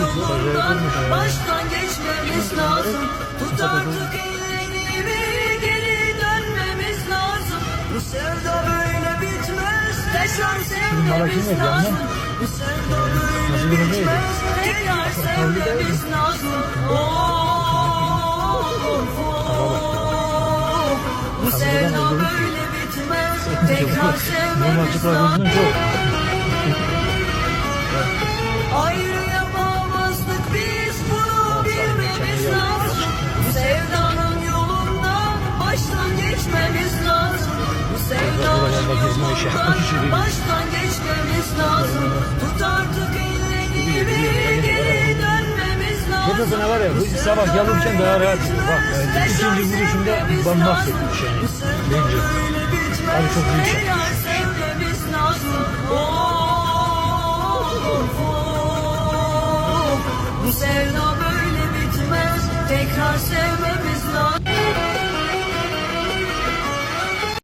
yolundan baştan geçmemiz lazım. Tut artık geri dönmemiz lazım. Bu sevda böyle. Tekrar sevmemiz lazım. Bu sevda böyle bitmez. Tekrar sevmemiz lazım. Oh, oh, oh. Bu sevda böyle bitmez. Tekrar sevmemiz lazım. Bilmemiz lazım. Bu sevdanın yolundan baştan geçmemiz lazım. Bu sevdanın yolundan baştan geçmemiz lazım. Tut artık ellerimi geri dönmemiz lazım. Kafasına var ya bu sabah gelirken daha rahat ediyor. Bak yani ikinci vuruşunda ben mahvetmiş yani. Bence. Abi çok büyük şey. Oh, oh, oh. Bu sevda Hashem